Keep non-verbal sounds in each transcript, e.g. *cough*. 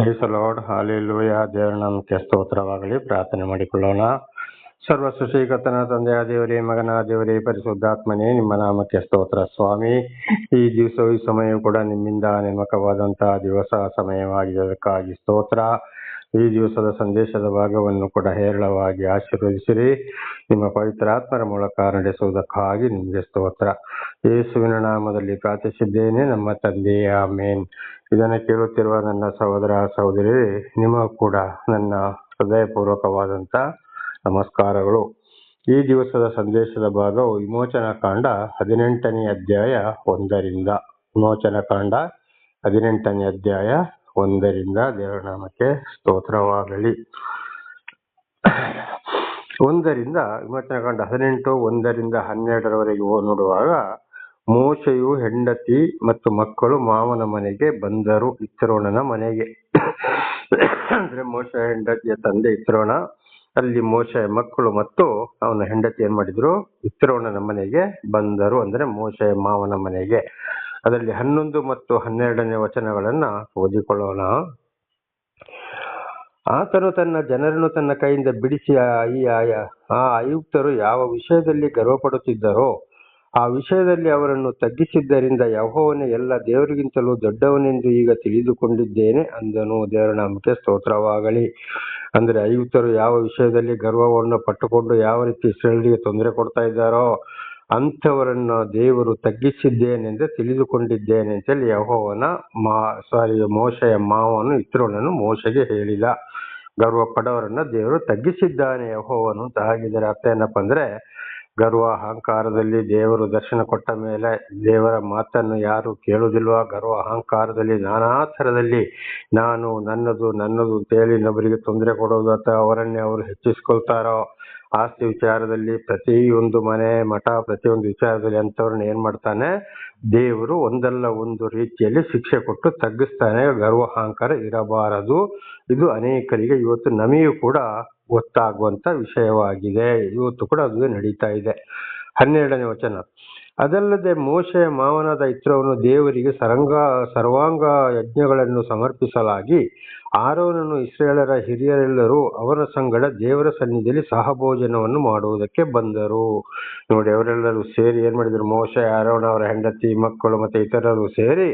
Price lord hallelujah ದೇವರ ನಾಮಕ್ಕೆ ಸ್ತೋತ್ರವಾಗಲಿ. ಪ್ರಾರ್ಥನೆ ಮಾಡಿಕೊಳ್ಳೋಣ. ಸರ್ವ ಸುಶೀಕತನ ತಂದೆಯ ದೇವರೇ, ಮಗನ ದೇವರೇ, ಪರಿಶುದ್ಧಾತ್ಮನೇ, ನಿಮ್ಮ ನಾಮಕ್ಕೆ ಸ್ತೋತ್ರ ಸ್ವಾಮಿ. ಈ ದಿವಸ ಈ ಸಮಯ ಕೂಡ ನಿಮ್ಮಿಂದ ನೇಮಕವಾದಂತಹ ದಿವಸ ಸಮಯವಾಗಿದ್ದಕ್ಕಾಗಿ ಸ್ತೋತ್ರ. ಈ ದಿವಸದ ಸಂದೇಶದ ಭಾಗವನ್ನು ಕೂಡ ಹೇರಳವಾಗಿ ಆಶೀರ್ವದಿಸಿರಿ. ನಿಮ್ಮ ಪವಿತ್ರಾತ್ಮರ ಮೂಲಕ ನಡೆಸುವುದಕ್ಕಾಗಿ ನಿಮಗೆ ಸ್ತೋತ್ರ. ಯೇಸುವಿನ ನಾಮದಲ್ಲಿ ಪ್ರಾರ್ಥಿಸಿದ್ದೇನೆ, ನಮ್ಮ ತಂದೆಯ ಮೇನ್ ಇದನ್ನು ಕೇಳುತ್ತಿರುವ ನನ್ನ ಸಹೋದರ ಸಹೋದರಿ, ನಿಮ್ಮ ಕೂಡ ನನ್ನ ಹೃದಯಪೂರ್ವಕವಾದಂಥ ನಮಸ್ಕಾರಗಳು. ಈ ದಿವಸದ ಸಂದೇಶದ ಭಾಗವು ವಿಮೋಚನಾ ಕಾಂಡ ಹದಿನೆಂಟನೇ ಅಧ್ಯಾಯ ಒಂದರಿಂದ. ವಿಮೋಚನಾ ಕಾಂಡ ಹದಿನೆಂಟನೇ ಅಧ್ಯಾಯ ಒಂದರಿಂದ ದೇವರ ನಾಮಕ್ಕೆ ಸ್ತೋತ್ರವಾಗಲಿ. ಒಂದರಿಂದ, ವಿಮೋಚನ ಕಾಂಡ ಹದಿನೆಂಟು, ಒಂದರಿಂದ ಹನ್ನೆರಡರವರೆಗೆ ನೋಡುವಾಗ, ಮೋಶೆಯು ಹೆಂಡತಿ ಮತ್ತು ಮಕ್ಕಳು ಮಾವನ ಮನೆಗೆ ಬಂದರು ಇತ್ರೋಣನ ಮನೆಗೆ. ಅಂದ್ರೆ ಮೋಶ ಹೆಂಡತಿಯ ತಂದೆ ಇತ್ರೋಣ ಅಲ್ಲಿ ಮೋಶ ಮಕ್ಕಳು ಮತ್ತು ಅವನ ಹೆಂಡತಿ ಏನ್ ಮಾಡಿದ್ರು? ಇತ್ರೋಣನ ಮನೆಗೆ ಬಂದರು, ಅಂದ್ರೆ ಮೋಶ ಮಾವನ ಮನೆಗೆ. ಅದರಲ್ಲಿ ಹನ್ನೊಂದು ಮತ್ತು ಹನ್ನೆರಡನೇ ವಚನಗಳನ್ನ ಓದಿಕೊಳ್ಳೋಣ. ಆತನು ತನ್ನ ಜನರನ್ನು ತನ್ನ ಕೈಯಿಂದ ಬಿಡಿಸಿ ಈ ಆ ಆಯುಕ್ತರು ಯಾವ ವಿಷಯದಲ್ಲಿ ಗರ್ವಪಡುತ್ತಿದ್ದರೋ, ಆ ವಿಷಯದಲ್ಲಿ ಅವರನ್ನು ತಗ್ಗಿಸಿದ್ದರಿಂದ ಯಹೋವನೇ ಎಲ್ಲ ದೇವರಿಗಿಂತಲೂ ದೊಡ್ಡವನೆಂದು ಈಗ ತಿಳಿದುಕೊಂಡಿದ್ದೇನೆ ಅಂದನು. ದೇವರ ನಮಗೆ ಸ್ತೋತ್ರವಾಗಲಿ. ಅಂದ್ರೆ ಆಯುಕ್ತರು ಯಾವ ವಿಷಯದಲ್ಲಿ ಗರ್ವವನ್ನು ಪಟ್ಟುಕೊಂಡು ಯಾವ ರೀತಿ ಇಸ್ರೇಲ್ಗೆ ತೊಂದರೆ ಕೊಡ್ತಾ ಇದ್ದಾರೋ ಅಂಥವರನ್ನ ದೇವರು ತಗ್ಗಿಸಿದ್ದೇನೆಂದು ತಿಳಿದುಕೊಂಡಿದ್ದೇನೆ ಅಂತೇಳಿ ಯಹೋವನ ಮಾ ಸಾರಿ ಮೋಶೆಯ ಮಾವನು ಇತ್ರೋಣನು ಮೋಶೆಗೆ ಹೇಳಿಲ್ಲ ಗರ್ವ ಪಡವರನ್ನು ದೇವರು ತಗ್ಗಿಸಿದ್ದಾನೆ ಯಹೋವನು ಅಂತ ಹಾಗಿದ್ರೆ ಅರ್ಥ ಏನಪ್ಪ ಅಂದ್ರೆ ಗರ್ವ ಅಹಂಕಾರದಲ್ಲಿ ದೇವರು ದರ್ಶನ ಕೊಟ್ಟ ಮೇಲೆ ದೇವರ ಮಾತನ್ನು ಯಾರು ಕೇಳುವುದಿಲ್ವಾ? ಗರ್ವ ಅಹಂಕಾರದಲ್ಲಿ ನಾನಾ ಥರದಲ್ಲಿ ನಾನು ನನ್ನದು ನನ್ನದು ಅಂತೇಳಿ ಇನ್ನೊಬ್ಬರಿಗೆ ತೊಂದರೆ ಕೊಡೋದು ಅಥವಾ ಅವರನ್ನೇ ಅವರು ಹೆಚ್ಚಿಸ್ಕೊಳ್ತಾರೋ ಆಸ್ತಿ ವಿಚಾರದಲ್ಲಿ ಪ್ರತಿಯೊಂದು ಮನೆ, ಮಠ, ಪ್ರತಿಯೊಂದು ವಿಚಾರದಲ್ಲಿ ಅಂಥವ್ರನ್ನ ಏನ್ ಮಾಡ್ತಾನೆ, ದೇವರು ಒಂದಲ್ಲ ಒಂದು ರೀತಿಯಲ್ಲಿ ಶಿಕ್ಷೆ ಕೊಟ್ಟು ತಗ್ಗಿಸ್ತಾನೆ ಗರ್ವ ಅಹಂಕಾರ ಇರಬಾರದು. ಇದು ಅನೇಕರಿಗೆ ಇವತ್ತು ನಮಗೂ ಕೂಡ ಗೊತ್ತಾಗುವಂತ ವಿಷಯವಾಗಿದೆ. ಇವತ್ತು ಕೂಡ ಅದು ನಡೀತಾ ಇದೆ. ಹನ್ನೆರಡನೇ ವಚನ. ಅದಲ್ಲದೆ ಮೋಶೆಯ ಮಾವನಾದ ಇತ್ರವನ್ನು ದೇವರಿಗೆ ಸರಂಗ ಸರ್ವಾಂಗ ಯಜ್ಞಗಳನ್ನು ಸಮರ್ಪಿಸಲಾಗಿ ಆರೋನನು ಇಸ್ರೇಲರ ಹಿರಿಯರೆಲ್ಲರೂ ಅವರ ಸಂಗಡ ದೇವರ ಸನ್ನಿಧಿಯಲ್ಲಿ ಸಹಭೋಜನವನ್ನು ಮಾಡುವುದಕ್ಕೆ ಬಂದರು. ನೋಡಿ, ಅವರೆಲ್ಲರೂ ಸೇರಿ ಏನ್ ಮಾಡಿದ್ರು? ಮೋಶ, ಆರೋನ ಅವರ ಹೆಂಡತಿ, ಮಕ್ಕಳು ಮತ್ತೆ ಇತರರು ಸೇರಿ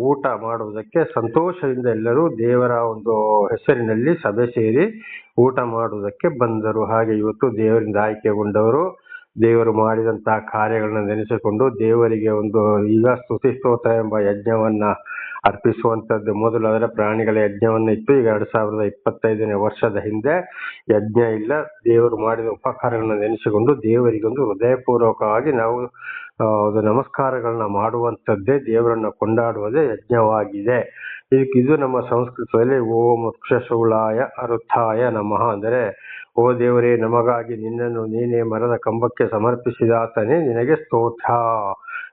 ಊಟ ಮಾಡುವುದಕ್ಕೆ ಸಂತೋಷದಿಂದ ಎಲ್ಲರೂ ದೇವರ ಒಂದು ಹೆಸರಿನಲ್ಲಿ ಸಭೆ ಸೇರಿ ಊಟ ಮಾಡುವುದಕ್ಕೆ ಬಂದರು. ಹಾಗೆ ಇವತ್ತು ದೇವರಿಂದ ಆಯ್ಕೆಗೊಂಡವರು ದೇವರು ಮಾಡಿದಂತಹ ಕಾರ್ಯಗಳನ್ನ ನೆನೆಸಿಕೊಂಡು ದೇವರಿಗೆ ಒಂದು ಈಗ ಸ್ತುತಿ ಸ್ತೋತ್ರ ಎಂಬ ಯಜ್ಞವನ್ನ ಅರ್ಪಿಸುವಂತದ್ದು ಮೊದಲು ಅದರ ಪ್ರಾಣಿಗಳ ಯಜ್ಞವನ್ನು ಇತ್ತು. ಈಗ ಎರಡ್ ಸಾವಿರದ ಇಪ್ಪತ್ತೈದನೇ ವರ್ಷದ ಹಿಂದೆ ಯಜ್ಞ ಇಲ್ಲ, ದೇವರು ಮಾಡಿದ ಉಪಕಾರಗಳನ್ನ ನೆನೆಸಿಕೊಂಡು ದೇವರಿಗೆ ಒಂದು ಹೃದಯಪೂರ್ವಕವಾಗಿ ನಾವು ಅದು ನಮಸ್ಕಾರಗಳನ್ನ ಮಾಡುವಂತದ್ದೇ ದೇವರನ್ನ ಕೊಂಡಾಡುವುದೇ ಯಜ್ಞವಾಗಿದೆ. ಇದಕ್ಕೆ ಇದು ನಮ್ಮ ಸಂಸ್ಕೃತದಲ್ಲಿ ಓಂ ವೃಕ್ಷಶೂಲಾಯ ಅರುಥಾಯ ನಮಃ. ಅಂದರೆ ಓ ದೇವರೇ, ನಮಗಾಗಿ ನಿನ್ನನ್ನು ನೀನೇ ಮರದ ಕಂಬಕ್ಕೆ ಸಮರ್ಪಿಸಿದಾತನೇ ನಿನಗೆ ಸ್ತೋತ್ರ.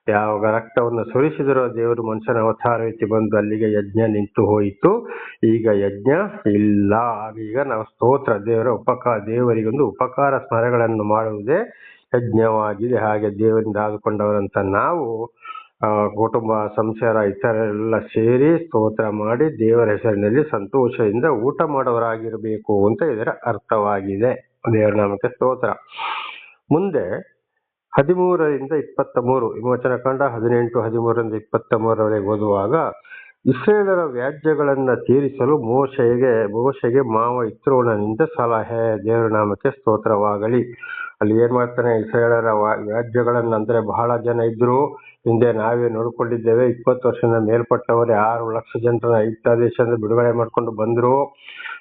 ಯಾವಾಗ ರಕ್ತವನ್ನು ಸುರಿಸಿದರೋ ದೇವರು ಮನುಷ್ಯನ ಅವತಾರ ರೀತಿ ಬಂದು ಅಲ್ಲಿಗೆ ಯಜ್ಞ ನಿಂತು ಹೋಯಿತು. ಈಗ ಯಜ್ಞ ಇಲ್ಲ. ಈಗ ನಾವು ಸ್ತೋತ್ರ, ದೇವರ ಉಪಕಾರ, ದೇವರಿಗೊಂದು ಉಪಕಾರ ಸ್ಮರಗಳನ್ನು ಮಾಡುವುದೇ ಯಜ್ಞವಾಗಿದೆ. ಹಾಗೆ ದೇವರಿಂದ ಆದುಕೊಂಡವರಂತ ನಾವು ಕುಟುಂಬ, ಸಂಸಾರ ಇತರೆಲ್ಲ ಸೇರಿ ಸ್ತೋತ್ರ ಮಾಡಿ ದೇವರ ಹೆಸರಿನಲ್ಲಿ ಸಂತೋಷದಿಂದ ಊಟ ಮಾಡೋರಾಗಿರ್ಬೇಕು ಅಂತ ಇದರ ಅರ್ಥವಾಗಿದೆ. ದೇವರ ನಾಮಕ್ಕೆ ಸ್ತೋತ್ರ. ಮುಂದೆ ಹದಿಮೂರರಿಂದ ಇಪ್ಪತ್ತ ಮೂರು ವಿಮೋಚನ ಕಂಡ ಹದಿನೆಂಟು, ಹದಿಮೂರರಿಂದ ಇಪ್ಪತ್ತ ಮೂರರವರೆಗೆ ಓದುವಾಗ, ಇಸ್ರೇಲರ ವ್ಯಾಜ್ಯಗಳನ್ನ ತೀರಿಸಲು ಮೋಶೆಗೆ ಮೋಶೆಗೆ ಮಾವ ಇತ್ರೋಣನಿಂದ ಸಲಹೆ. ದೇವರ ನಾಮಕ್ಕೆ ಸ್ತೋತ್ರವಾಗಲಿ. ಅಲ್ಲಿ ಏನ್ ಮಾಡ್ತಾನೆ? ಇಸ್ರೇಲರ ವ್ಯಾಜ್ಯಗಳನ್ನ ಅಂದ್ರೆ ಬಹಳ ಜನ ಇದ್ರು. ಹಿಂದೆ ನಾವೇ ನೋಡ್ಕೊಂಡಿದ್ದೇವೆ. ಇಪ್ಪತ್ತು ವರ್ಷದ ಮೇಲ್ಪಟ್ಟವರೇ ಆರು ಲಕ್ಷ ಜನರನ್ನ ಐದು ದೇಶದಿಂದ ಬಿಡುಗಡೆ ಮಾಡ್ಕೊಂಡು ಬಂದ್ರು.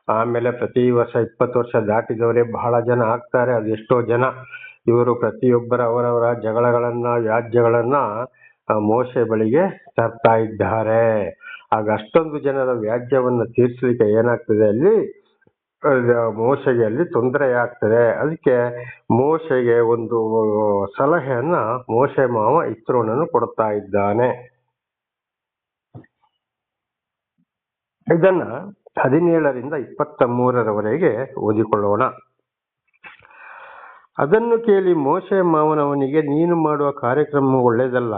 ಆಮೇಲೆ ಪ್ರತಿ ವರ್ಷ ಇಪ್ಪತ್ತು ವರ್ಷ ದಾಟಿದವರೇ ಬಹಳ ಜನ ಆಗ್ತಾರೆ. ಅದು ಜನ. ಇವರು ಪ್ರತಿಯೊಬ್ಬರ ಅವರವರ ಜಗಳಗಳನ್ನ, ವ್ಯಾಜ್ಯಗಳನ್ನ ಮೋಸೆ ಬಳಿಗೆ ತರ್ತಾ ಇದ್ದಾರೆ. ಆಗ ಅಷ್ಟೊಂದು ಜನರ ವ್ಯಾಜ್ಯವನ್ನು ತೀರಿಸಲಿಕ್ಕೆ ಏನಾಗ್ತದೆ ಅಲ್ಲಿ? ಅಹ್, ಮೋಶೆಗೆ ಅಲ್ಲಿ ತೊಂದರೆ ಆಗ್ತದೆ ಅದಕ್ಕೆ ಮೋಶೆಗೆ ಒಂದು ಸಲಹೆಯನ್ನ ಮೋಶೆ ಮಾವ ಇತ್ರೋನನ್ನು ಕೊಡ್ತಾ ಇದ್ದಾನೆ. ಇದನ್ನ ಹದಿನೇಳರಿಂದ ಇಪ್ಪತ್ತ ಮೂರರವರೆಗೆ ಓದಿಕೊಳ್ಳೋಣ. ಅದನ್ನು ಕೇಳಿ ಮೋಶೆ ಮಾವನವನಿಗೆ ನೀನು ಮಾಡುವ ಕಾರ್ಯಕ್ರಮ ಒಳ್ಳೆಯದಲ್ಲ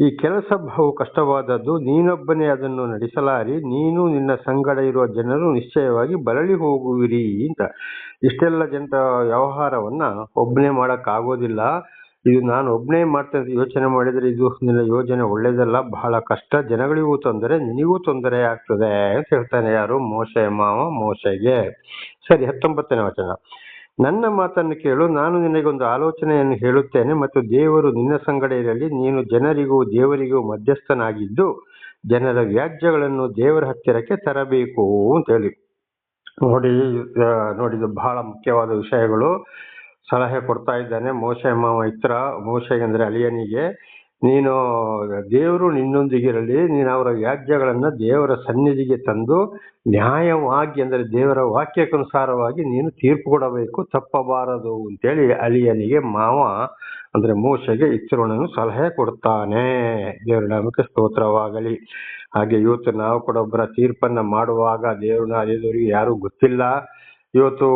ಈ ಕೆಲಸ ಬಹು ಕಷ್ಟವಾದದ್ದು ನೀನೊಬ್ಬನೇ ಅದನ್ನು ನಡೆಸಲಾರಿ, ನೀನು ನಿನ್ನ ಸಂಗಡ ಇರುವ ಜನರು ನಿಶ್ಚಯವಾಗಿ ಬರಲಿ ಹೋಗುವಿರಿ ಅಂತ. ಇಷ್ಟೆಲ್ಲ ಜನರ ವ್ಯವಹಾರವನ್ನ ಒಬ್ಬನೇ ಮಾಡೋಕ್ಕಾಗೋದಿಲ್ಲ. ಇದು ನಾನು ಒಬ್ಬನೇ ಮಾಡ್ತೇನೆ ಯೋಚನೆ ಮಾಡಿದರೆ ಇದು ನಿನ್ನ ಯೋಜನೆ ಒಳ್ಳೇದಲ್ಲ, ಬಹಳ ಕಷ್ಟ. ಜನಗಳಿಗೂ ತೊಂದರೆ, ನಿನಗೂ ತೊಂದರೆ ಆಗ್ತದೆ ಅಂತ ಹೇಳ್ತಾನೆ ಯಾರು? ಮೋಶೆ ಮಾವ ಮೋಶೆಗೆ ಸರಿ, ಹತ್ತೊಂಬತ್ತನೇ ವಚನ. ನನ್ನ ಮಾತನ್ನು ಕೇಳು, ನಾನು ನಿನಗೊಂದು ಆಲೋಚನೆಯನ್ನು ಹೇಳುತ್ತೇನೆ ಮತ್ತು ದೇವರು ನಿನ್ನ ಸಂಗಡ ಇರಲಿ ನೀನು ಜನರಿಗೂ ದೇವರಿಗೂ ಮಧ್ಯಸ್ಥನಾಗಿದ್ದು, ಜನರ ವ್ಯಾಜ್ಯಗಳನ್ನು ದೇವರ ಹತ್ತಿರಕ್ಕೆ ತರಬೇಕು ಅಂತ ಹೇಳಿ. ನೋಡಿ ನೋಡಿದ ನೋಡಿ ಬಹಳ ಮುಖ್ಯವಾದ ವಿಷಯಗಳು. ಸಲಹೆ ಕೊಡ್ತಾ ಇದ್ದಾನೆ ಮೋಶೆ ಮಾವ ಇತ್ರ. ಮೋಶೆ ಅಂದ್ರೆ ಅಳಿಯನಿಗೆ. ನೀನು ದೇವರು ನಿನ್ನೊಂದಿಗಿರಲಿ ನೀನು ಅವರ ವ್ಯಾಜ್ಯಗಳನ್ನು ದೇವರ ಸನ್ನಿಧಿಗೆ ತಂದು ನ್ಯಾಯವಾಗಿ ಅಂದರೆ ದೇವರ ವಾಕ್ಯಕ್ಕನುಸಾರವಾಗಿ ನೀನು ತೀರ್ಪು ಕೊಡಬೇಕು, ತಪ್ಪಬಾರದು ಅಂತೇಳಿ ಅಲಿಯನಿಗೆ ಮಾವ ಅಂದರೆ ಮೋಶೆಗೆ ಇತ್ರೋಣನು ಸಲಹೆ ಕೊಡ್ತಾನೆ. ದೇವರ ನಾಮಕ್ಕೆ ಸ್ತೋತ್ರವಾಗಲಿ. ಹಾಗೆ ಇವತ್ತು ನಾವು ಕೂಡ ಒಬ್ಬರ ತೀರ್ಪನ್ನು ಮಾಡುವಾಗ ದೇವರನ್ನ ಅರಿಯದವರಿಗೆ ಯಾರೂ ಗೊತ್ತಿಲ್ಲ. ಇವತ್ತು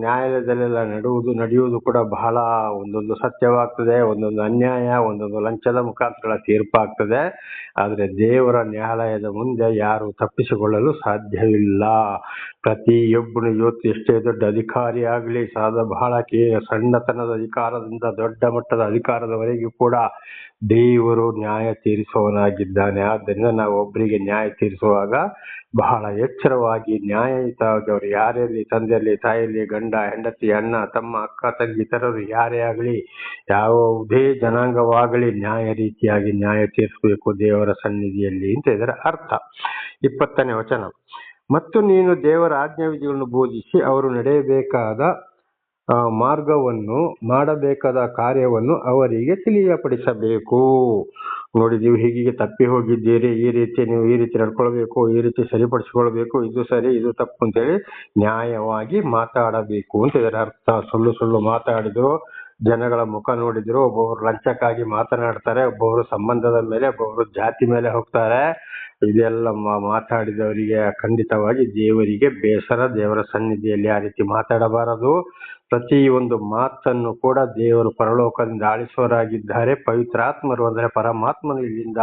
ನ್ಯಾಯಾಲಯದಲ್ಲೆಲ್ಲ ನಡೆಯುವುದು ನಡೆಯುವುದು ಕೂಡ ಬಹಳ ಒಂದೊಂದು ಸತ್ಯವಾಗ್ತದೆ, ಒಂದೊಂದು ಅನ್ಯಾಯ, ಒಂದೊಂದು ಲಂಚದ ಮುಖಾಂತರ ತೀರ್ಪಾಗ್ತದೆ. ಆದ್ರೆ ದೇವರ ನ್ಯಾಯಾಲಯದ ಮುಂದೆ ಯಾರು ತಪ್ಪಿಸಿಕೊಳ್ಳಲು ಸಾಧ್ಯವಿಲ್ಲ. ಪ್ರತಿಯೊಬ್ಬನು ಇವತ್ತು ಎಷ್ಟೇ ದೊಡ್ಡ ಅಧಿಕಾರಿ ಆಗಲಿ, ಸಾದ ಬಹಳ ಕೇ ಸಣ್ಣತನದ ಅಧಿಕಾರದಿಂದ ದೊಡ್ಡ ಮಟ್ಟದ ಅಧಿಕಾರದವರೆಗೂ ಕೂಡ ದೇವರು ನ್ಯಾಯ ತೀರಿಸುವವನಾಗಿದ್ದಾನೆ. ಆದ್ದರಿಂದ ನಾವು ಒಬ್ಬರಿಗೆ ನ್ಯಾಯ ತೀರಿಸುವಾಗ ಬಹಳ ಎಚ್ಚರವಾಗಿ, ನ್ಯಾಯಯುತವಾಗಿ ಅವರು ಯಾರಲ್ಲಿ ತಂದೆಯಲ್ಲಿ ತಾಯಿಯಲ್ಲಿ ಗಂಡ, ಹೆಂಡತಿ, ಅಣ್ಣ, ತಮ್ಮ, ಅಕ್ಕ, ತಂಗಿ, ಇತರರು ಯಾರೇ ಆಗಲಿ ಯಾವುದೇ ಜನಾಂಗವಾಗಲಿ ನ್ಯಾಯ ರೀತಿಯಾಗಿ ನ್ಯಾಯ ತೀರಿಸಬೇಕು ದೇವರ ಸನ್ನಿಧಿಯಲ್ಲಿ ಅಂತ ಇದರ ಅರ್ಥ. ಇಪ್ಪತ್ತನೇ ವಚನ. ಮತ್ತು ನೀನು ದೇವರ ಆಜ್ಞಾವಿಧಿಗಳನ್ನು ಬೋಧಿಸಿ ಅವರು ನಡೆಯಬೇಕಾದ ಮಾರ್ಗವನ್ನು, ಮಾಡಬೇಕಾದ ಕಾರ್ಯವನ್ನು ಅವರಿಗೆ ತಿಳಿಯಪಡಿಸಬೇಕು. ನೋಡಿ, ನೀವು ಹೀಗೆ ತಪ್ಪಿ ಹೋಗಿದ್ದೀರಿ, ಈ ರೀತಿ ನೀವು ಈ ರೀತಿ ನಡ್ಕೊಳ್ಬೇಕು, ಈ ರೀತಿ ಸರಿಪಡಿಸಿಕೊಳ್ಬೇಕು ಇದು ಸರಿ, ಇದು ತಪ್ಪು ಅಂತೇಳಿ ನ್ಯಾಯವಾಗಿ ಮಾತಾಡಬೇಕು ಅಂತ ಇದರ ಅರ್ಥ. ಸುಳ್ಳು ಸುಳ್ಳು ಮಾತಾಡಿದ್ರು, ಜನಗಳ ಮುಖ ನೋಡಿದ್ರು, ಒಬ್ಬೊಬ್ರು ಲಂಚಕ್ಕಾಗಿ ಮಾತನಾಡ್ತಾರೆ, ಒಬ್ಬೊಬ್ರು ಸಂಬಂಧದ ಮೇಲೆ, ಒಬ್ಬೊಬ್ರು ಜಾತಿ ಮೇಲೆ ಹೋಗ್ತಾರೆ. ಇದೆಲ್ಲ ಮಾತಾಡಿದವರಿಗೆ ಖಂಡಿತವಾಗಿ ದೇವರಿಗೆ ಬೇಸರ, ದೇವರ ಸನ್ನಿಧಿಯಲ್ಲಿ ಆ ರೀತಿ ಮಾತಾಡಬಾರದು. ಪ್ರತಿ ಒಂದು ಮಾತನ್ನು ಕೂಡ ದೇವರು ಪರಲೋಕದಿಂದ ಆಳಿಸುವರಾಗಿದ್ದಾರೆ ಪವಿತ್ರಾತ್ಮರು ಅಂದ್ರೆ ಪರಮಾತ್ಮನು ಇಲ್ಲಿಂದ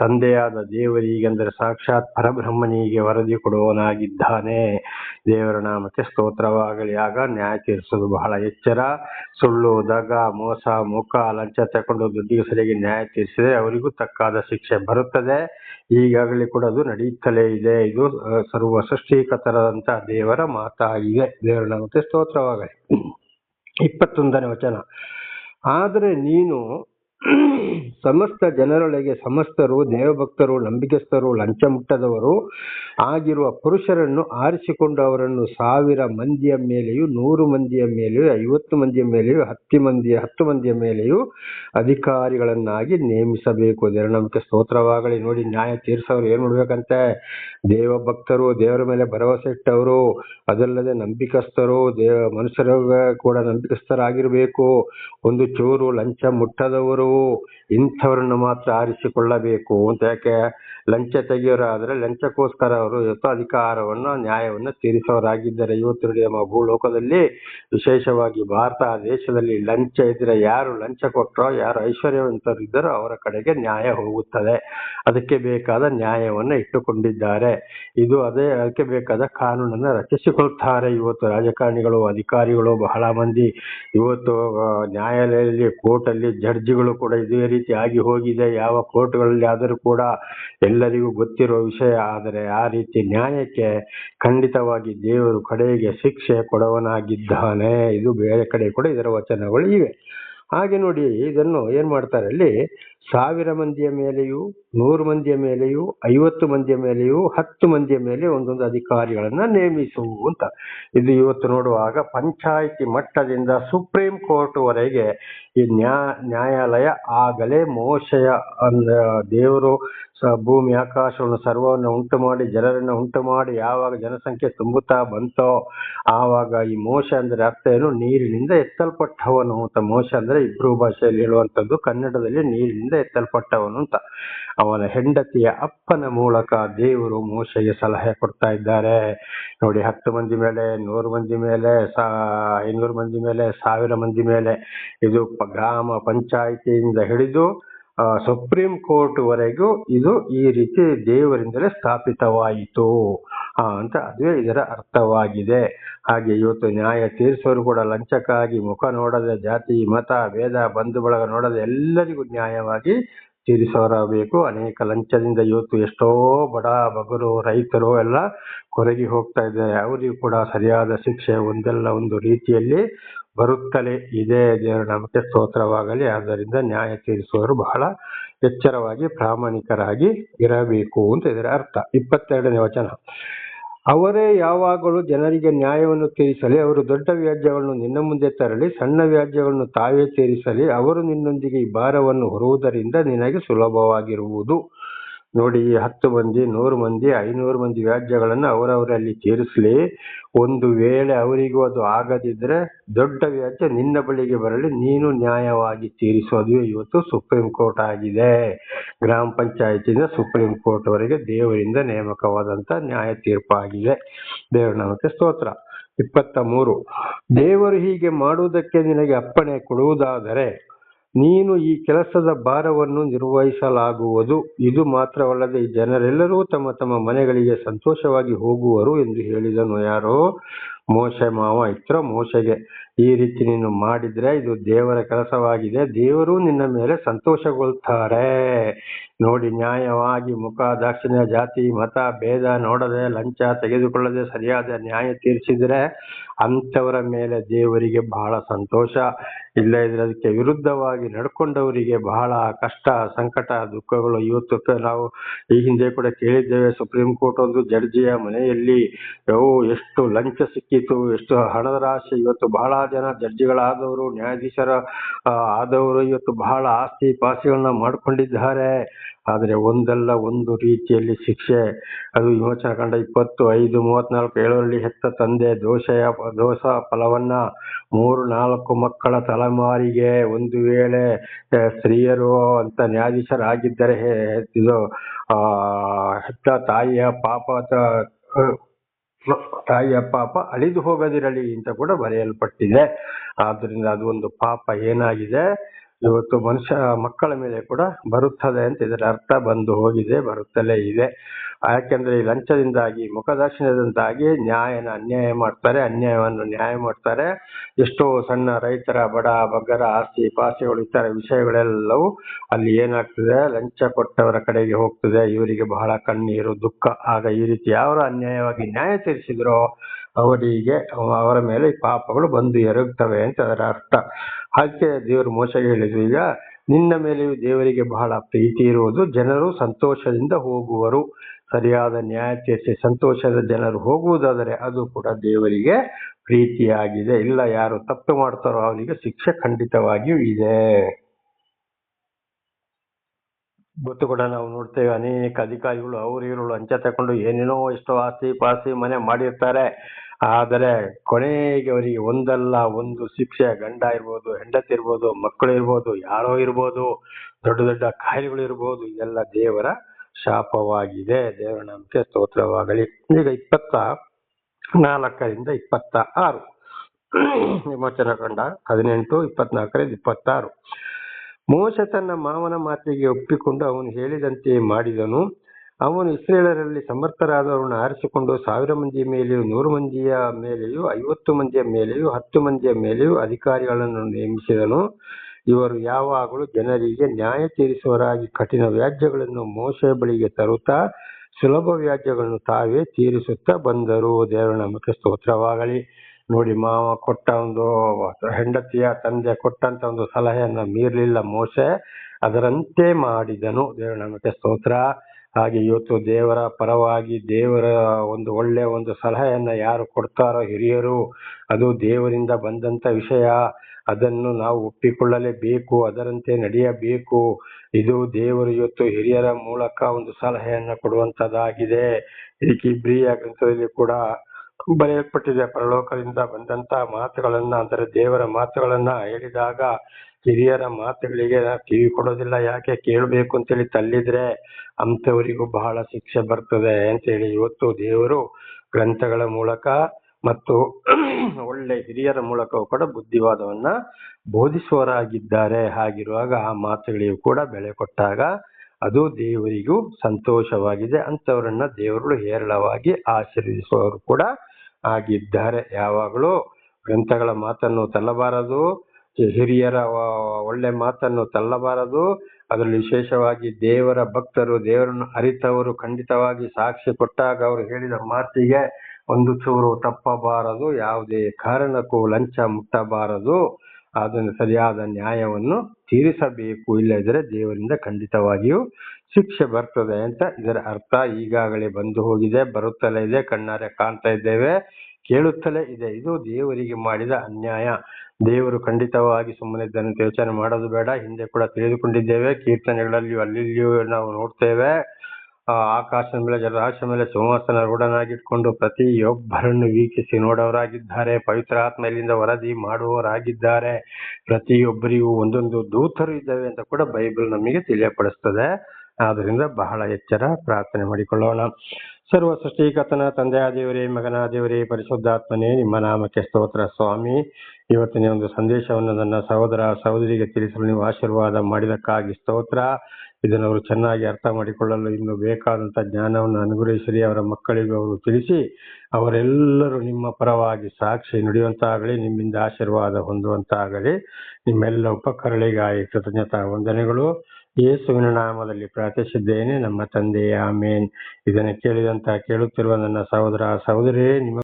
ತಂದೆಯಾದ ದೇವರಿಗೆ ಅಂದ್ರೆ ಸಾಕ್ಷಾತ್ ಪರಬ್ರಹ್ಮನಿಗೆ ವರದಿ ಕೊಡುವವನಾಗಿದ್ದಾನೆ. ದೇವರ ನಾಮಕ್ಕೆ ಸ್ತೋತ್ರವಾಗಲಿ. ಆಗ ನ್ಯಾಯ ತೀರಿಸೋದು ಬಹಳ ಎಚ್ಚರ. ಸುಳ್ಳು, ದಗ, ಮೋಸ, ಮುಖ, ಲಂಚ ತಗೊಂಡು ದುಡ್ಡಿಗೆ ಸರಿಯಾಗಿ ನ್ಯಾಯ ತೀರಿಸಿದರೆ ಅವರಿಗೂ ತಕ್ಕಾದ ಶಿಕ್ಷೆ ಬರುತ್ತದೆ. ಈಗಾಗಲೇ ಕೂಡ ಅದು ನಡೆಯುತ್ತಲೇ ಇದೆ. ಇದು ಸರ್ವ ಸೃಷ್ಟಿಕತರಾದಂತಹ ದೇವರ ಮಾತಾಗಿದೆ. ದೇವರ ನಾಮಕ್ಕೆ ಸ್ತೋತ್ರವಾಗಲಿ. ಇಪ್ಪತ್ತೊಂದನೇ ವಚನ. ಆದರೆ ನೀನು ಸಮಸ್ತ ಜನರೊಳಗೆ ಸಮಸ್ತರು, ದೇವಭಕ್ತರು ನಂಬಿಕಸ್ಥರು ಲಂಚ ಮುಟ್ಟದವರು ಆಗಿರುವ ಪುರುಷರನ್ನು ಆರಿಸಿಕೊಂಡು ಅವರನ್ನು ಸಾವಿರ ಮಂದಿಯ ಮೇಲೆಯೂ, ನೂರು ಮಂದಿಯ ಮೇಲೆಯೂ, ಐವತ್ತು ಮಂದಿಯ ಮೇಲೆಯೂ, ಹತ್ತು ಮಂದಿಯ ಹತ್ತು ಮಂದಿಯ ಮೇಲೆಯೂ ಅಧಿಕಾರಿಗಳನ್ನಾಗಿ ನೇಮಿಸಬೇಕು. ದೇವರ ನಂಬಿಕೆ ಸ್ತೋತ್ರವಾಗಲಿ. ನೋಡಿ, ನ್ಯಾಯ ತೀರಿಸೋರು ಏನು ಮಾಡ್ಬೇಕಂತೆ? ದೇವ ಭಕ್ತರು ದೇವರ ಮೇಲೆ ಭರವಸೆ ಇಟ್ಟವರು, ಅದಲ್ಲದೆ ನಂಬಿಕಸ್ಥರು ದೇವ ಮನುಷ್ಯರ ಕೂಡ ನಂಬಿಕಸ್ಥರಾಗಿರಬೇಕು ಒಂದು ಚೂರು ಲಂಚ ಮುಟ್ಟದವರು ಇಂಥವ್ರನ್ನು ಮಾತ್ರ ಆರಿಸಿಕೊಳ್ಳಬೇಕು ಅಂತ ಯಾಕೆ ಲಂಚ ತೆಗೆಯೋರಾದರೆ ಲಂಚಕ್ಕೋಸ್ಕರ ಅವರು ಇವತ್ತು ಅಧಿಕಾರವನ್ನು ನ್ಯಾಯವನ್ನು ತೀರಿಸೋರಾಗಿದ್ದಾರೆ. ಇವತ್ತು ನಮ್ಮ ಭೂಲೋಕದಲ್ಲಿ ವಿಶೇಷವಾಗಿ ಭಾರತ ದೇಶದಲ್ಲಿ ಲಂಚ ಇದ್ರೆ ಯಾರು ಲಂಚ ಕೊಟ್ಟರೋ ಯಾರು ಐಶ್ವರ್ಯವಂತರಿದ್ದರೋ ಅವರ ಕಡೆಗೆ ನ್ಯಾಯ ಹೋಗುತ್ತದೆ. ಅದಕ್ಕೆ ಬೇಕಾದ ನ್ಯಾಯವನ್ನು ಇಟ್ಟುಕೊಂಡಿದ್ದಾರೆ. ಇದು ಅದೇ, ಅದಕ್ಕೆ ಬೇಕಾದ ಕಾನೂನನ್ನು ರಚಿಸಿಕೊಳ್ತಾರೆ ಇವತ್ತು ರಾಜಕಾರಣಿಗಳು, ಅಧಿಕಾರಿಗಳು ಬಹಳ ಮಂದಿ. ಇವತ್ತು ನ್ಯಾಯಾಲಯದಲ್ಲಿ ಕೋರ್ಟಲ್ಲಿ ಜಡ್ಜಿಗಳು ಕೂಡ ಇದೇ ರೀತಿ ಆಗಿ ಹೋಗಿದೆ. ಯಾವ ಕೋರ್ಟ್ಗಳಲ್ಲಿ ಆದರೂ ಕೂಡ ಎಲ್ಲರಿಗೂ ಗೊತ್ತಿರೋ ವಿಷಯ, ಆದರೆ ಆ ರೀತಿ ನ್ಯಾಯಕ್ಕೆ ಖಂಡಿತವಾಗಿ ದೇವರು ಕಡೆಗೆ ಶಿಕ್ಷೆ ಕೊಡವನಾಗಿದ್ದಾನೆ. ಇದು ಬೇರೆ ಕಡೆ ಕೂಡ ಇದರ ವಚನಗಳು ಇವೆ. ಹಾಗೆ ನೋಡಿ, ಇದನ್ನು ಏನ್ ಮಾಡ್ತಾರೆ ಅಲ್ಲಿ? ಸಾವಿರ ಮಂದಿಯ ಮೇಲೆಯೂ, ನೂರು ಮಂದಿಯ ಮೇಲೆಯೂ, ಐವತ್ತು ಮಂದಿಯ ಮೇಲೆಯೂ, ಹತ್ತು ಮಂದಿಯ ಮೇಲೆ ಒಂದೊಂದು ಅಧಿಕಾರಿಗಳನ್ನ ನೇಮಿಸು ಅಂತ. ಇದು ಇವತ್ತು ನೋಡುವಾಗ ಪಂಚಾಯಿತಿ ಮಟ್ಟದಿಂದ ಸುಪ್ರೀಂ ಕೋರ್ಟ್ ವರೆಗೆ ಈ ನ್ಯಾ, ನ್ಯಾಯಾಲಯ ಆಗಲೇ ಮೋಶೆಯ ಅಂದ ದೇವರು ಸ- ಭೂಮಿ, ಆಕಾಶವನ್ನು ಸರ್ವವನ್ನು ಉಂಟು ಮಾಡಿ ಜನರನ್ನು ಉಂಟು ಮಾಡಿ ಯಾವಾಗ ಜನಸಂಖ್ಯೆ ತುಂಬುತ್ತಾ ಬಂತೋ ಆವಾಗ ಈ ಮೋಶ ಅಂದ್ರೆ ಅರ್ಥ ಏನು? ನೀರಿನಿಂದ ಎತ್ತಲ್ಪಟ್ಟವನು ಅಂತ. ಮೋಶ ಅಂದ್ರೆ ಇಬ್ರು ಭಾಷೆಯಲ್ಲಿ ಹೇಳುವಂಥದ್ದು ಕನ್ನಡದಲ್ಲಿ ನೀರಿನಿಂದ ಎತ್ತಲ್ಪಟ್ಟವನು ಅಂತ. ಅವನ ಹೆಂಡತಿಯ ಅಪ್ಪನ ಮೂಲಕ ದೇವರು ಮೋಶೆಗೆ ಸಲಹೆ ಕೊಡ್ತಾ ಇದ್ದಾರೆ. ನೋಡಿ, ಹತ್ತು ಮಂದಿ ಮೇಲೆ, ನೂರು ಮಂದಿ ಮೇಲೆ, ಸಾ, ಐನೂರು ಮಂದಿ ಮೇಲೆ, ಸಾವಿರ ಮಂದಿ ಮೇಲೆ ಇದು ಗ್ರಾಮ ಪಂಚಾಯಿತಿಯಿಂದ ಹಿಡಿದು ಸುಪ್ರೀಂ ಕೋರ್ಟ್ ವರೆಗೂ ಇದು ಈ ರೀತಿ ದೇವರಿಂದಲೇ ಸ್ಥಾಪಿತವಾಯಿತು ಅಂತ ಅದುವೇ ಇದರ ಅರ್ಥವಾಗಿದೆ. ಹಾಗೆ ಇವತ್ತು ನ್ಯಾಯ ತೀರಿಸೋರು ಕೂಡ ಲಂಚಕ್ಕಾಗಿ ಮುಖ ನೋಡದೆ, ಜಾತಿ, ಮತ, ಭೇದ, ಬಂಧು ಬಳಗ ನೋಡದೆ ಎಲ್ಲರಿಗೂ ನ್ಯಾಯವಾಗಿ ತೀರಿಸೋರಾಗಬೇಕು ಅನೇಕ ಲಂಚದಿಂದ ಇವತ್ತು ಎಷ್ಟೋ ಬಡ ಬಗರು ರೈತರು ಎಲ್ಲ ಕೊರಗಿ ಹೋಗ್ತಾ ಇದ್ದಾರೆ. ಅವರಿಗೂ ಕೂಡ ಸರಿಯಾದ ಶಿಕ್ಷೆ ಒಂದಲ್ಲ ಒಂದು ರೀತಿಯಲ್ಲಿ ಬರುತ್ತಲೇ ಇದೆ. ದೇವರ ನಮಗೆ ಸ್ತೋತ್ರವಾಗಲಿ. ಆದ್ದರಿಂದ ನ್ಯಾಯ ತೀರಿಸುವವರು ಬಹಳ ಎಚ್ಚರವಾಗಿ ಪ್ರಾಮಾಣಿಕರಾಗಿ ಇರಬೇಕು ಅಂತ ಇದರ ಅರ್ಥ. ಇಪ್ಪತ್ತೆರಡನೇ ವಚನ. ಅವರೇ ಯಾವಾಗಲೂ ಜನರಿಗೆ ನ್ಯಾಯವನ್ನು ತೀರಿಸಲಿ, ಅವರು ದೊಡ್ಡ ವ್ಯಾಜ್ಯಗಳನ್ನು ನಿನ್ನ ಮುಂದೆ ತರಲಿ, ಸಣ್ಣ ವ್ಯಾಜ್ಯಗಳನ್ನು ತಾವೇ ತೀರಿಸಲಿ, ಅವರು ನಿನ್ನೊಂದಿಗೆ ಈ ಭಾರವನ್ನು ಹೊರುವುದರಿಂದ ನಿನಗೆ ಸುಲಭವಾಗಿರುವುದು. ನೋಡಿ, ಹತ್ತು ಮಂದಿ, ನೂರು ಮಂದಿ, ಐನೂರು ಮಂದಿ ವ್ಯಾಜ್ಯಗಳನ್ನು ಅವರವರಲ್ಲಿ ತೀರಿಸಲಿ ಒಂದು ವೇಳೆ ಅವರಿಗೂ ಅದು ಆಗದಿದ್ರೆ ದೊಡ್ಡ ವ್ಯಾಜ್ಯ ನಿನ್ನ ಬಳಿಗೆ ಬರಲಿ, ನೀನು ನ್ಯಾಯವಾಗಿ ತೀರಿಸೋದು ಇವತ್ತು ಸುಪ್ರೀಂ ಕೋರ್ಟ್ ಆಗಿದೆ. ಗ್ರಾಮ ಪಂಚಾಯತಿಯಿಂದ ಸುಪ್ರೀಂ ಕೋರ್ಟ್ ವರೆಗೆ ದೇವರಿಂದ ನೇಮಕವಾದಂತ ನ್ಯಾಯ ತೀರ್ಪಾಗಿದೆ ದೇವರ ನಾಮಕ್ಕೆ ಸ್ತೋತ್ರ. ಇಪ್ಪತ್ತ ಮೂರು. ದೇವರು ಹೀಗೆ ಮಾಡುವುದಕ್ಕೆ ನಿನಗೆ ಅಪ್ಪಣೆ ಕೊಡುವುದಾದರೆ ನೀನು ಈ ಕೆಲಸದ ಭಾರವನ್ನು ನಿರ್ವಹಿಸಲಾಗುವುದು. ಇದು ಮಾತ್ರವಲ್ಲದೆ ಜನರೆಲ್ಲರೂ ತಮ್ಮ ತಮ್ಮ ಮನೆಗಳಿಗೆ ಸಂತೋಷವಾಗಿ ಹೋಗುವರು ಎಂದು ಹೇಳಿದನು ಯಾರೋ? ಮೋಶೆ ಮಾವ ಇತ್ರ ಮೋಶೆಗೆ. ಈ ರೀತಿ ನೀನು ಮಾಡಿದ್ರೆ ಇದು ದೇವರ ಕೆಲಸವಾಗಿದೆ. ದೇವರು ನಿನ್ನ ಮೇಲೆ ಸಂತೋಷಗೊಳ್ತಾರೆ. ನೋಡಿ, ನ್ಯಾಯವಾಗಿ ಮುಖ, ದಾಕ್ಷಿಣ್ಯ, ಜಾತಿ, ಮತ, ಭೇದ ನೋಡದೆ, ಲಂಚ ತೆಗೆದುಕೊಳ್ಳದೆ, ಸರಿಯಾದ ನ್ಯಾಯ ತೀರಿಸಿದ್ರೆ ಅಂಥವರ ಮೇಲೆ ದೇವರಿಗೆ ಬಹಳ ಸಂತೋಷ. ಇಲ್ಲ ಇದ್ರೆ ಅದಕ್ಕೆ ವಿರುದ್ಧವಾಗಿ ನಡ್ಕೊಂಡವರಿಗೆ ಬಹಳ ಕಷ್ಟ, ಸಂಕಟ, ದುಃಖಗಳು. ಇವತ್ತು ನಾವು ಈ ಹಿಂದೆ ಕೂಡ ಕೇಳಿದ್ದೇವೆ, ಸುಪ್ರೀಂ ಕೋರ್ಟ್ ಒಂದು ಜಡ್ಜಿಯ ಮನೆಯಲ್ಲಿ ಯಾವ ಎಷ್ಟು ಲಂಚ ಸಿಕ್ಕಿತು, ಎಷ್ಟು ಹಣದ ರಾಶಿ ಇವತ್ತು ಬಹಳ ಜನ ಜಡ್ಜಿಗಳಾದವರು, ನ್ಯಾಯಾಧೀಶರ ಆದವರು ಇವತ್ತು ಬಹಳ ಆಸ್ತಿ ಪಾಸ್ತಿಗಳನ್ನ ಮಾಡ್ಕೊಂಡಿದ್ದಾರೆ. ಆದ್ರೆ ಒಂದಲ್ಲ ಒಂದು ರೀತಿಯಲ್ಲಿ ಶಿಕ್ಷೆ, ಅದು ವಿಮೋಚನಾ ಕಂಡ ಇಪ್ಪತ್ತು, ಐದು, ಮೂವತ್ನಾಲ್ಕು, ಏಳರಲ್ಲಿ ಹೆತ್ತ ತಂದೆ ದೋಷಯ, ದೋಷ ಫಲವನ್ನ ಮೂರು, ನಾಲ್ಕು ಮಕ್ಕಳ ತಲೆಮಾರಿಗೆ ಒಂದು ವೇಳೆ ಸ್ತ್ರೀಯರು ಅಂತ ನ್ಯಾಯಾಧೀಶರಾಗಿದ್ದರೆ ಇದು, ಆ, ಹೆತ್ತ ತಾಯಿಯ ಪಾಪ ತಾಯಿಯ ಪಾಪ ಅಳಿದು ಹೋಗದಿರಲಿ ಅಂತ ಕೂಡ ಬರೆಯಲ್ಪಟ್ಟಿದೆ. ಆದ್ದರಿಂದ ಅದು ಒಂದು ಪಾಪ ಏನಾಗಿದೆ? ಇವತ್ತು ಮನುಷ್ಯ, ಮಕ್ಕಳ ಮೇಲೆ ಕೂಡ ಬರುತ್ತದೆ ಅಂತ ಇದರ ಅರ್ಥ ಬಂದು ಹೋಗಿದೆ, ಬರುತ್ತಲೇ ಇದೆ. ಯಾಕೆಂದ್ರೆ ಈ ಲಂಚದಿಂದಾಗಿ, ಮುಖದರ್ಶನದಿಂದಾಗಿ ನ್ಯಾಯನ ಅನ್ಯಾಯ ಮಾಡ್ತಾರೆ, ಅನ್ಯಾಯವನ್ನು ನ್ಯಾಯ ಮಾಡ್ತಾರೆ. ಎಷ್ಟೋ ಸಣ್ಣ ರೈತರ ಬಡ, ಬಗ್ಗರ, ಆಸ್ತಿ, ಪಾಸ್ತಿಗಳು, ಇತರ ವಿಷಯಗಳೆಲ್ಲವೂ ಅಲ್ಲಿ ಏನಾಗ್ತದೆ? ಲಂಚ ಕೊಟ್ಟವರ ಕಡೆಗೆ ಹೋಗ್ತದೆ. ಇವರಿಗೆ ಬಹಳ ಕಣ್ಣೀರು, ದುಃಖ. ಆಗ ಈ ರೀತಿ ಯಾರು ಅನ್ಯಾಯವಾಗಿ ನ್ಯಾಯ ತೀರಿಸಿದ್ರೋ ಅವರಿಗೆ ಅವರ ಮೇಲೆ ಪಾಪಗಳು ಬಂದು ಎರಗ್ತವೆ ಅಂತ ಅದರ ಅರ್ಥ. ಹಾಗೆ ದೇವರು ಮೋಸ ಹೇಳಿದ್ರು ಈಗ ನಿನ್ನ ಮೇಲೆಯೂ ದೇವರಿಗೆ ಬಹಳ ಪ್ರೀತಿ ಇರುವುದು. ಜನರು ಸಂತೋಷದಿಂದ ಹೋಗುವರು. ಸರಿಯಾದ ನ್ಯಾಯ ತೀರ್ಸಿ ಸಂತೋಷದ ಜನರು ಹೋಗುವುದಾದರೆ ಅದು ಕೂಡ ದೇವರಿಗೆ ಪ್ರೀತಿಯಾಗಿದೆ. ಇಲ್ಲ, ಯಾರು ತಪ್ಪು ಮಾಡ್ತಾರೋ ಅವರಿಗೆ ಶಿಕ್ಷೆ ಖಂಡಿತವಾಗಿಯೂ ಇದೆ. ಗೊತ್ತು ಕೂಡ ನಾವು ನೋಡ್ತೇವೆ, ಅನೇಕ ಅಧಿಕಾರಿಗಳು ಅವರು ಇವರು ಲಂಚ ತಕೊಂಡು ಏನೇನೋ ಎಷ್ಟೋ ಆಸ್ತಿ ಪಾಸ್ತಿ ಮನೆ ಮಾಡಿರ್ತಾರೆ. ಆದರೆ ಕೊನೆಗೆ ಅವರಿಗೆ ಒಂದಲ್ಲ ಒಂದು ಶಿಕ್ಷೆ, ಗಂಡ ಇರ್ಬೋದು, ಹೆಂಡತಿ ಇರ್ಬೋದು, ಮಕ್ಕಳು ಇರ್ಬೋದು, ಯಾರೋ ಇರ್ಬೋದು, ದೊಡ್ಡ ದೊಡ್ಡ ಕಾಯಿಲೆಗಳು ಇರ್ಬೋದು, ಇದೆಲ್ಲ ದೇವರ ಶಾಪವಾಗಿದೆ. ದೇವರ ನಾಮಕ್ಕೆ ಸ್ತೋತ್ರವಾಗಲಿ. ಈಗ ಇಪ್ಪತ್ತ ನಾಲ್ಕರಿಂದ ಇಪ್ಪತ್ತ ಆರು ವಿಮೋಚನ ಕಂಡ ಹದಿನೆಂಟು, ಇಪ್ಪತ್ನಾಲ್ಕರಿಂದ ಇಪ್ಪತ್ತಾರು. ಮೋಶ ತನ್ನ ಮಾವನ ಮಾತಿಗೆ ಒಪ್ಪಿಕೊಂಡು ಅವನು ಹೇಳಿದಂತೆ ಮಾಡಿದನು. ಅವನು ಇಸ್ರೇಲರಲ್ಲಿ ಸಮರ್ಥರಾದವರನ್ನು ಆರಿಸಿಕೊಂಡು ಸಾವಿರ ಮಂದಿಯ ಮೇಲೆಯೂ ನೂರು ಮಂದಿಯ ಮೇಲೆಯೂ ಐವತ್ತು ಮಂದಿಯ ಮೇಲೆಯೂ ಹತ್ತು ಮಂದಿಯ ಮೇಲೆಯೂ ಅಧಿಕಾರಿಗಳನ್ನು ನೇಮಿಸಿದನು. ಇವರು ಯಾವಾಗಲೂ ಜನರಿಗೆ ನ್ಯಾಯ ತೀರಿಸುವರಾಗಿ ಕಠಿಣ ವ್ಯಾಜ್ಯಗಳನ್ನು ಮೋಸ ಬಳಿಗೆ ತರುತ್ತಾ ಸುಲಭ ವ್ಯಾಜ್ಯಗಳನ್ನು ತಾವೇ ತೀರಿಸುತ್ತಾ ಬಂದರು. ದೇವರ ನಮಗೆ ಸ್ತೋತ್ರವಾಗಲಿ. ನೋಡಿ, ಮಾವ ಕೊಟ್ಟ ಒಂದು ಹೆಂಡತಿಯ ತಂದೆ ಕೊಟ್ಟಂತ ಒಂದು ಸಲಹೆಯನ್ನ ಮೀರಲಿಲ್ಲ ಮೋಸೆ ಅದರಂತೆ ಮಾಡಿದನು. ದೇವರ ನಮಗೆ ಸ್ತೋತ್ರ. ಹಾಗೆ ಇವತ್ತು ದೇವರ ಪರವಾಗಿ ದೇವರ ಒಂದು ಒಳ್ಳೆಯ ಒಂದು ಸಲಹೆಯನ್ನು ಯಾರು ಕೊಡ್ತಾರೋ ಹಿರಿಯರು, ಅದು ದೇವರಿಂದ ಬಂದಂಥ ವಿಷಯ. ಅದನ್ನು ನಾವು ಒಪ್ಪಿಕೊಳ್ಳಲೇಬೇಕು, ಅದರಂತೆ ನಡೆಯಬೇಕು. ಇದು ದೇವರು ಇವತ್ತು ಹಿರಿಯರ ಮೂಲಕ ಒಂದು ಸಲಹೆಯನ್ನು ಕೊಡುವಂಥದ್ದಾಗಿದೆ ಇದಕ್ಕೆ ಇಬ್ರಿಯ ಗ್ರಂಥದಲ್ಲಿ ಕೂಡ ಬರೆಯಲ್ಪಟ್ಟಿದೆ, ಪರಲೋಕದಿಂದ ಬಂದಂತ ಮಾತುಗಳನ್ನು, ಅಂದರೆ ದೇವರ ಮಾತುಗಳನ್ನು ಹೇಳಿದಾಗ ಹಿರಿಯರ ಮಾತುಗಳಿಗೆ ಕಿವಿ ಕೊಡೋದಿಲ್ಲ. ಯಾಕೆ ಕೇಳಬೇಕು ಅಂತೇಳಿ ತಳ್ಳಿದ್ರೆ ಅಂಥವರಿಗೂ ಬಹಳ ಶಿಕ್ಷೆ ಬರ್ತದೆ ಅಂತೇಳಿ ಇವತ್ತು ದೇವರು ಗ್ರಂಥಗಳ ಮೂಲಕ ಮತ್ತು *clears throat* ಒಳ್ಳೆ ಹಿರಿಯರ ಮೂಲಕವೂ ಕೂಡ ಬುದ್ಧಿವಾದವನ್ನ ಬೋಧಿಸುವರಾಗಿದ್ದಾರೆ ಹಾಗಿರುವಾಗ ಆ ಮಾತುಗಳಿಗೂ ಕೂಡ ಬೆಳೆ ಕೊಟ್ಟಾಗ ಅದು ದೇವರಿಗೂ ಸಂತೋಷವಾಗಿದೆ. ಅಂಥವರನ್ನ ದೇವರು ಹೇರಳವಾಗಿ ಆಶೀರ್ವದಿಸುವವರು ಕೂಡ ಆಗಿದ್ದಾರೆ. ಯಾವಾಗಲೂ ಗ್ರಂಥಗಳ ಮಾತನ್ನು ತಳ್ಳಬಾರದು. ಹಿರಿಯರ ಒಳ್ಳೆ ಮಾತನ್ನು ತಳ್ಳಬಾರದು. ಅದರಲ್ಲಿ ವಿಶೇಷವಾಗಿ ದೇವರ ಭಕ್ತರು, ದೇವರನ್ನು ಅರಿತವರು, ಖಂಡಿತವಾಗಿ ಸಾಕ್ಷಿ ಕೊಟ್ಟಾಗ ಅವರು ಹೇಳಿದ ಮಾತಿಗೆ ಒಂದು ಚೂರು ತಪ್ಪಬಾರದು. ಯಾವುದೇ ಕಾರಣಕ್ಕೂ ಲಂಚ ಮುಟ್ಟಬಾರದು. ಅದನ್ನು ಸರಿಯಾದ ನ್ಯಾಯವನ್ನು ತೀರಿಸಬೇಕು. ಇಲ್ಲದಿದ್ದರೆ ದೇವರಿಂದ ಖಂಡಿತವಾಗಿಯೂ ಶಿಕ್ಷೆ ಬರ್ತದೆ ಅಂತ ಇದರ ಅರ್ಥ. ಈಗಾಗಲೇ ಬಂದು ಹೋಗಿದೆ, ಬರುತ್ತಲೇ ಇದೆ, ಕಣ್ಣಾರೆ ಕಾಣ್ತಾ ಇದ್ದೇವೆ, ಕೇಳುತ್ತಲೇ ಇದೆ. ಇದು ದೇವರಿಗೆ ಮಾಡಿದ ಅನ್ಯಾಯ. ದೇವರು ಖಂಡಿತವಾಗಿ ಸುಮ್ಮನೆ ಅಂತ ಯೋಚನೆ ಮಾಡೋದು ಬೇಡ. ಹಿಂದೆ ಕೂಡ ತಿಳಿದುಕೊಂಡಿದ್ದೇವೆ. ಕೀರ್ತನೆಗಳಲ್ಲಿಯೂ ಅಲ್ಲಿಯೂ ನಾವು ನೋಡ್ತೇವೆ. ಆಕಾಶದ ಮೇಲೆ ಜಲರಾಶಿಯ ಮೇಲೆ ಸಿಂಹಾಸನರೂಢನಾಗಿಟ್ಕೊಂಡು ಪ್ರತಿಯೊಬ್ಬರನ್ನು ವೀಕ್ಷಿಸಿ ನೋಡೋರಾಗಿದ್ದಾರೆ ಪವಿತ್ರಾತ್ಮ ಇಲ್ಲಿಂದ ವರದಿ ಮಾಡುವವರಾಗಿದ್ದಾರೆ. ಪ್ರತಿಯೊಬ್ಬರಿಗೂ ಒಂದೊಂದು ದೂತರು ಇದ್ದಾವೆ ಅಂತ ಕೂಡ ಬೈಬಲ್ ನಮಗೆ ತಿಳಿಯಪಡಿಸ್ತದೆ. ಆದ್ದರಿಂದ ಬಹಳ ಎಚ್ಚರ ಪ್ರಾರ್ಥನೆ ಮಾಡಿಕೊಳ್ಳೋಣ. ಸರ್ವ ಸೃಷ್ಟಿಕರ್ತನ ತಂದೆಯ ದೇವರೇ ಮಗನ ದೇವರೇ ಪರಿಶುದ್ಧಾತ್ಮನೇ, ನಿಮ್ಮ ನಾಮಕ್ಕೆ ಸ್ತೋತ್ರ ಸ್ವಾಮಿ. ಇವತ್ತಿನ ಒಂದು ಸಂದೇಶವನ್ನು ನನ್ನ ಸಹೋದರ ಸಹೋದರಿಗೆ ತಿಳಿಸಲು ನೀವು ಆಶೀರ್ವಾದ ಮಾಡಿದಕ್ಕಾಗಿ ಸ್ತೋತ್ರ. ಇದನ್ನು ಅವರು ಚೆನ್ನಾಗಿ ಅರ್ಥ ಮಾಡಿಕೊಳ್ಳಲು ಇನ್ನು ಬೇಕಾದಂಥ ಜ್ಞಾನವನ್ನು ಅನುಗ್ರಹಿಸಿರಿ. ಅವರ ಮಕ್ಕಳಿಗೂ ಅವರು ತಿಳಿಸಿ, ಅವರೆಲ್ಲರೂ ನಿಮ್ಮ ಪರವಾಗಿ ಸಾಕ್ಷಿ ನುಡಿಯುವಂತಾಗಲಿ, ನಿಮ್ಮಿಂದ ಆಶೀರ್ವಾದ ಹೊಂದುವಂತಾಗಲಿ. ನಿಮ್ಮೆಲ್ಲ ಉಪಕರಣಿಗಾಗಿ ಕೃತಜ್ಞತಾ ವಂದನೆಗಳು. ಯೇಸುವಿನ ನಾಮದಲ್ಲಿ ಪ್ರಾರ್ಥಿಸಿದ್ದೇನೆ. ನಮ್ಮ ತಂದೆಯ ಆಮೇನ್. ಇದನ್ನು ಕೇಳಿದಂತ ಕೇಳುತ್ತಿರುವ ನನ್ನ ಸಹೋದರ ಸಹೋದರಿ ನಿಮ್ಮ